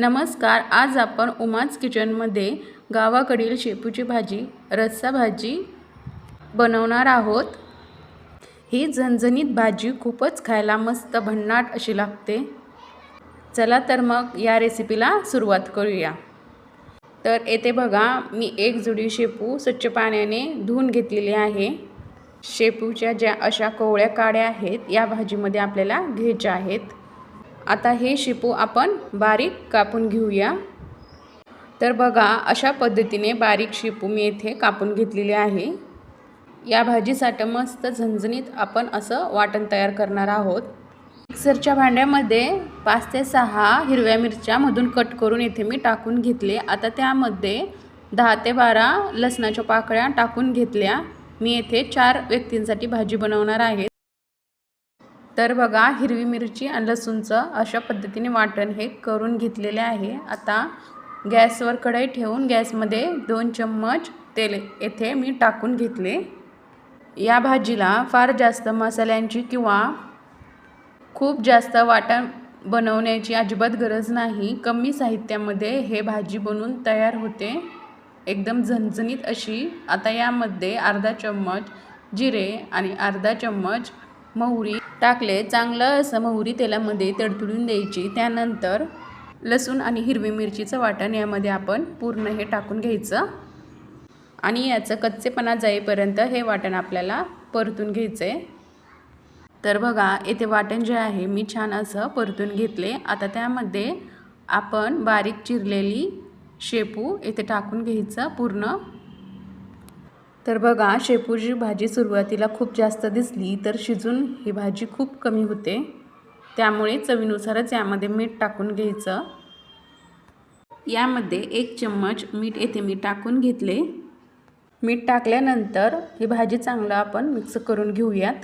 नमस्कार आज आपण उमाज किचनमध्ये गावाकडील शेपूची भाजी रस्सा भाजी बनवणार आहोत. ही झणझणीत भाजी खूपच खायला मस्त भन्नाट अशी लागते. चला तर मग या रेसिपीला सुरुवात करूया. तर येथे बघा मी एक जुडी शेपू स्वच्छ पाण्याने धुवून घेतलेली आहे. शेपूच्या ज्या अशा कोवळ्या काड्या आहेत या भाजीमध्ये आपल्याला घ्यायच्या आहेत. आता हे शिपू आपण बारीक कापून घेऊया. तर बघा अशा पद्धतीने बारीक शिपू मी येथे कापून घेतलेले आहे. या भाजीसाठी मस्त झणझणीत आपण असं वाटण तयार करणार आहोत. मिक्सरच्या भांड्यामध्ये पाच ते सहा हिरव्या मिरच्या मधून कट करून येथे मी टाकून घेतले. आता त्यामध्ये दहा ते बारा लसणाच्या पाकळ्या टाकून घेतल्या. मी येथे चार व्यक्तींसाठी भाजी बनवणार आहे. तर बघा हिरवी मिरची आणि लसूणचं अशा पद्धतीने वाटण हे करून घेतलेले आहे. आता गॅसवर कढई ठेवून गॅसमध्ये दोन चम्मच तेल येथे मी टाकून घेतले. या भाजीला फार जास्त मसाल्यांची किंवा खूप जास्त वाटण बनवण्याची अजिबात गरज नाही. कमी साहित्यामध्ये हे भाजी बनवून तयार होते. एकदम झणझणीत अशी. आता यामध्ये अर्धा चम्मच जिरे आणि अर्धा चम्मच मोहरी टाकले. चांगलं असं मोहरी तेलामध्ये तडतडून द्यायची. त्यानंतर लसूण आणि हिरवी मिरचीचं वाटण यामध्ये आपण पूर्ण हे टाकून घ्यायचं. आणि याचं कच्चेपणा जाईपर्यंत हे वाटण आपल्याला परतून घ्यायचं. आहे तर बघा येथे वाटण जे आहे मी छान असं परतून घेतले. आता त्यामध्ये आपण बारीक चिरलेली शेपू येथे टाकून घ्यायचं पूर्ण. तर बघा शेपूची भाजी सुरुवातीला खूप जास्त दिसली तर शिजून ही भाजी खूप कमी होते. त्यामुळे चवीनुसारच यामध्ये मीठ टाकून घ्यायचं. यामध्ये एक चम्मच मीठ येथे मी टाकून घेतले. मीठ टाकल्यानंतर ही भाजी चांगलं आपण मिक्स करून घेऊयात.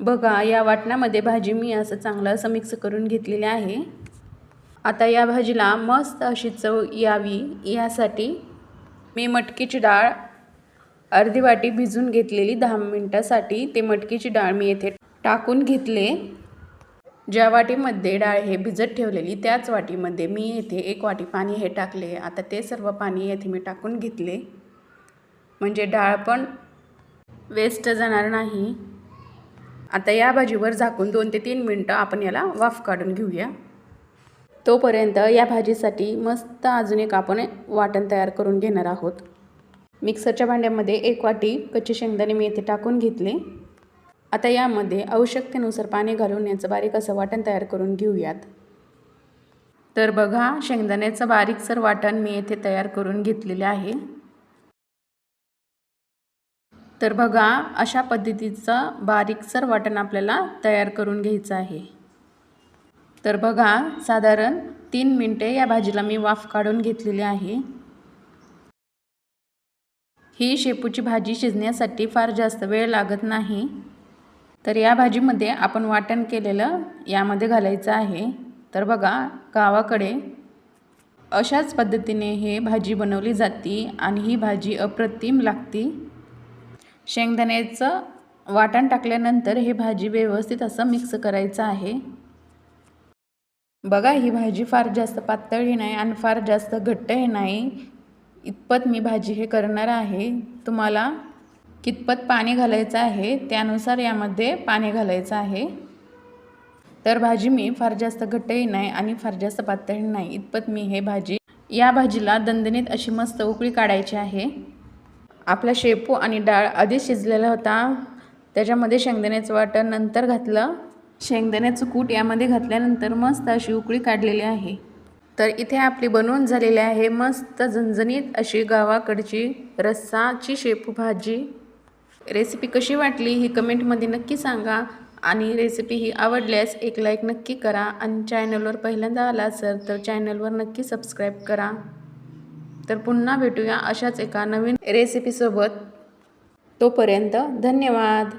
बघा या वाटणामध्ये भाजी मी असं चांगलं असं मिक्स करून घेतलेले आहे. आता या भाजीला मस्त अशी चव यावी यासाठी मी मटकीची डाळ अर्धी वाटी भिजून घेतलेली दहा मिनटासाठी ते मटकीची डाळ मी येथे टाकून घेतले. ज्या वाटीमध्ये डाळ हे भिजत ठेवलेली त्याच वाटीमध्ये मी येथे एक वाटी पाणी हे टाकले. आता ते सर्व पाणी येथे मी टाकून घेतले. म्हणजे डाळ पण वेस्ट जाणार नाही. आता या भाजीवर झाकून दोन ते तीन मिनटं आपण याला वाफ काढून घेऊया. तोपर्यंत या भाजीसाठी मस्त अजून एक आपण वाटण तयार करून घेणार आहोत. मिक्सरच्या भांड्यामध्ये एक वाटी कच्चे शेंगदाणे मी येथे टाकून घेतले. आता यामध्ये आवश्यकतेनुसार पाणी घालून याचं बारीक असं वाटण तयार करून घेऊयात. तर बघा शेंगदाण्याचं बारीकसर वाटण मी येथे तयार करून घेतलेले आहे. तर बघा अशा पद्धतीचं बारीकसर वाटण आपल्याला तयार करून घ्यायचं आहे. तर बघा साधारण तीन मिनटे या भाजीला मी वाफ काढून घेतलेली आहे. ही शेपूची भाजी शिजण्यासाठी फार जास्त वेळ लागत नाही. तर या भाजीमध्ये आपण वाटण केलेलं यामध्ये घालायचं आहे. तर बघा गावाकडे अशाच पद्धतीने हे भाजी बनवली जाते आणि ही भाजी अप्रतिम लागते. शेंगदाण्याचं वाटण टाकल्यानंतर हे भाजी व्यवस्थित असं मिक्स करायचं आहे. बघा ही भाजी फार जास्त पातळही नाही आणि फार जास्त घट्टही नाही. इतपत मी भाजी हे करणार आहे. तुम्हाला कितपत पाणी घालायचं आहे त्यानुसार यामध्ये पाणी घालायचं आहे. तर भाजी मी फार जास्त घट्टही नाही आणि फार जास्त पातळही नाही. इतपत मी हे भाजी या भाजीला दणदणीत अशी मस्त उकळी काढायची आहे. आपला शेपू आणि डाळ आधी शिजलेला होता. त्याच्यामध्ये शेंगदाण्याचं वाटण नंतर घातलं. शेंगदाण्याचं कूट यामध्ये घातल्यानंतर मस्त अशी उकळी काढलेली आहे. तर इथे आपली बनवून झालेली आहे मस्त झणझणीत अशी गावाकडची रस्साची शेपू भाजी. रेसिपी कशी वाटली ही कमेंटमध्ये नक्की सांगा आणि रेसिपी ही आवडल्यास एक लाईक नक्की करा आणि चॅनलवर पहिल्यांदा आला असेल तर चॅनलवर नक्की सबस्क्राईब करा. तर पुन्हा भेटूया अशाच एका नवीन रेसिपीसोबत तोपर्यंत धन्यवाद.